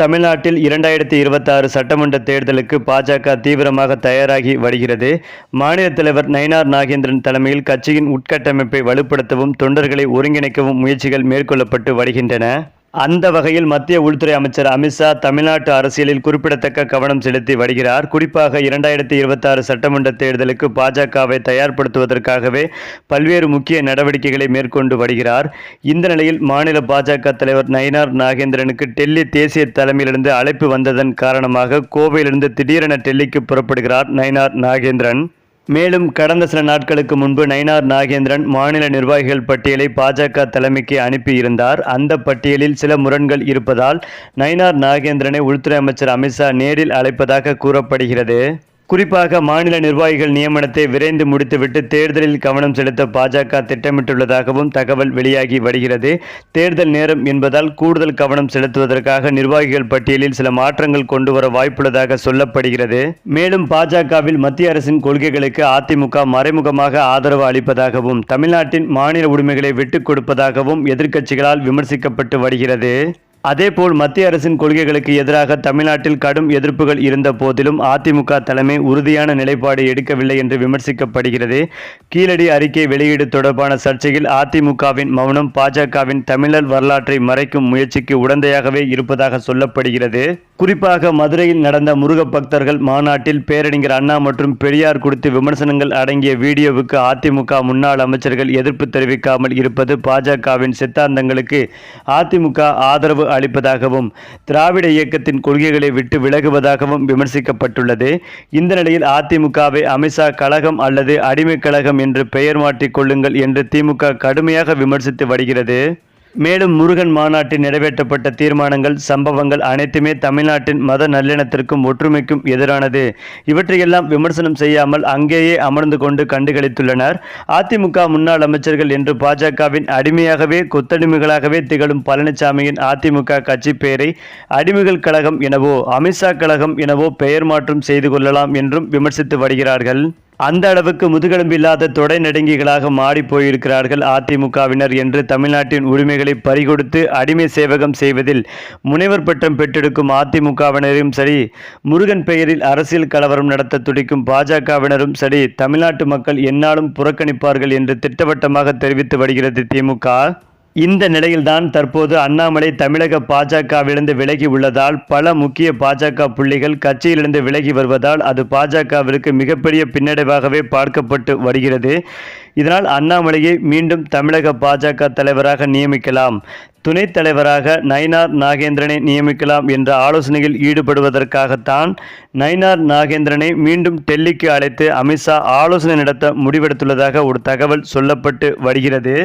தமிழ்நாட்டில் இரண்டாயிரத்தி இருபத்தாறு சட்டமன்ற தேர்தலுக்கு பாஜக தீவிரமாக தயாராகி வருகிறது. மாநில தலைவர் நயினார் நாகேந்திரன் தலைமையில் கட்சியின் உட்கட்டமைப்பை வலுப்படுத்தவும் தொண்டர்களை ஒருங்கிணைக்கவும் முயற்சிகள் மேற்கொள்ளப்பட்டு வருகின்றன. அந்த வகையில் மத்திய உள்துறை அமைச்சர் அமித்ஷா தமிழ்நாட்டு அரசியலில் குறிப்பிடத்தக்க கவனம் செலுத்தி வருகிறார். குறிப்பாக இரண்டாயிரத்தி இருபத்தாறு சட்டமன்ற தேர்தலுக்கு பாஜகவை தயார்படுத்துவதற்காகவே பல்வேறு முக்கிய நடவடிக்கைகளை மேற்கொண்டு வருகிறார். இந்த நிலையில் மாநில பாஜக தலைவர் நயினார் நாகேந்திரனுக்கு டெல்லி தேசிய தலைமையிலிருந்து அழைப்பு வந்ததன் காரணமாக கோவையிலிருந்து திடீரென டெல்லிக்கு புறப்படுகிறார் நயினார் நாகேந்திரன். மேலும் கடந்த சில நாட்களுக்கு முன்பு நயினார் நாகேந்திரன் மாநில நிர்வாகிகள் பட்டியலை பாஜக தலைமைக்கு அனுப்பியிருந்தார். அந்த பட்டியலில் சில முரண்கள் இருப்பதால் நயினார் நாகேந்திரனை உள்துறை அமைச்சர் அமித்ஷா நேரில் அழைப்பதாக கூறப்படுகிறது. குறிப்பாக மாநில நிர்வாகிகள் நியமனத்தை விரைந்து முடித்துவிட்டு தேர்தலில் கவனம் செலுத்த பாஜக திட்டமிட்டுள்ளதாகவும் தகவல் வெளியாகி வருகிறது. தேர்தல் நேரம் என்பதால் கூடுதல் கவனம் செலுத்துவதற்காக நிர்வாகிகள் பட்டியலில் சில மாற்றங்கள் கொண்டு வர வாய்ப்புள்ளதாக சொல்லப்படுகிறது. மேலும் பாஜகவில் மத்திய அரசின் கொள்கைகளுக்கு அதிமுக மறைமுகமாக ஆதரவு அளிப்பதாகவும் தமிழ்நாட்டின் மாநில உரிமைகளை விட்டுக் கொடுப்பதாகவும் எதிர்க்கட்சிகளால் விமர்சிக்கப்பட்டு வருகிறது. அதேபோல் மத்திய அரசின் கொள்கைகளுக்கு எதிராக தமிழ்நாட்டில் கடும் எதிர்ப்புகள் இருந்த போதிலும் அதிமுக தலைமை உறுதியான நிலைப்பாடு எடுக்கவில்லை என்று விமர்சிக்கப்படுகிறது. கீழடி அறிக்கை வெளியீடு தொடர்பான சர்ச்சையில் அதிமுகவின் மௌனம் பாஜகவின் தமிழர் வரலாற்றை மறைக்கும் முயற்சிக்கு உடந்தையாகவே இருப்பதாக சொல்லப்படுகிறது. குறிப்பாக மதுரையில் நடந்த முருக பக்தர்கள் மாநாட்டில் பேரறிஞர் அண்ணா மற்றும் பெரியார் குறித்து விமர்சனங்கள் அடங்கிய வீடியோவுக்கு அதிமுக முன்னாள் அமைச்சர்கள் எதிர்ப்பு தெரிவிக்காமல் இருப்பது பாஜகவின் சித்தாந்தங்களுக்கு அதிமுக ஆதரவு அளிப்பதாகவும் திராவிட இயக்கத்தின் கொள்கைகளை விட்டு விலகுவதாகவும் விமர்சிக்கப்பட்டுள்ளது. இந்த நிலையில் அதிமுகவை அமித்ஷா கழகம் அல்லது அடிமைக் கழகம் என்று பெயர் மாற்றிக்கொள்ளுங்கள் என்று திமுக கடுமையாக விமர்சித்து வருகிறது. மேலும் முருகன் மாநாட்டில் நிறைவேற்றப்பட்ட தீர்மானங்கள் சம்பவங்கள் அனைத்துமே தமிழ்நாட்டின் மத நல்லிணத்திற்கும் ஒற்றுமைக்கும் எதிரானது. இவற்றையெல்லாம் விமர்சனம் செய்யாமல் அங்கேயே அமர்ந்து கொண்டு கண்டுகளித்துள்ளனர். அதிமுக முன்னாள் அமைச்சர்கள் என்று பாஜகவின் அடிமையாகவே கொத்தடிமைகளாகவே திகழும் பழனிசாமியின் அதிமுக கட்சி பெயரை அடிமைகள் கழகம் எனவோ அமித்ஷா கழகம் எனவோ பெயர் மாற்றம் செய்து கொள்ளலாம் என்றும் விமர்சித்து வருகிறார்கள். அந்த அளவுக்கு முதுகெலும்பில்லாத தொடை நடுங்கிகளாக மாறி போயிருக்கிறார்கள் அதிமுகவினர் என்று தமிழ்நாட்டின் உரிமைகளை பறிகொடுத்து அடிமை சேவகம் செய்வதில் முனைவர் பட்டம் பெற்றெடுக்கும் அதிமுகவினரும் சரி முருகன் பெயரில் அரசியல் கலவரம் நடத்த துடிக்கும் பாஜகவினரும் சரி தமிழ்நாட்டு மக்கள் என்னாலும் புறக்கணிப்பார்கள் என்று திட்டவட்டமாக தெரிவித்து வருகிறது திமுக. இந்த நிலையில்தான் தற்போது அண்ணாமலை தமிழக பாஜகவிலிருந்து விலகி உள்ளதால் பல முக்கிய பாஜக புள்ளிகள் கட்சியிலிருந்து விலகி வருவதால் அது பாஜகவிற்கு மிகப்பெரிய பின்னடைவாகவே பார்க்கப்பட்டு வருகிறது. இதனால் அண்ணாமலையை மீண்டும் தமிழக பாஜக தலைவராக நியமிக்கலாம். துணைத் தலைவராக நயினார் நாகேந்திரனை நியமிக்கலாம் என்ற ஆலோசனையில் ஈடுபடுவதற்காகத்தான் நயினார் நாகேந்திரனை மீண்டும் டெல்லிக்கு அழைத்து அமித்ஷா ஆலோசனை நடத்த முடிவெடுத்துள்ளதாக ஒரு தகவல் சொல்லப்பட்டு வருகிறது.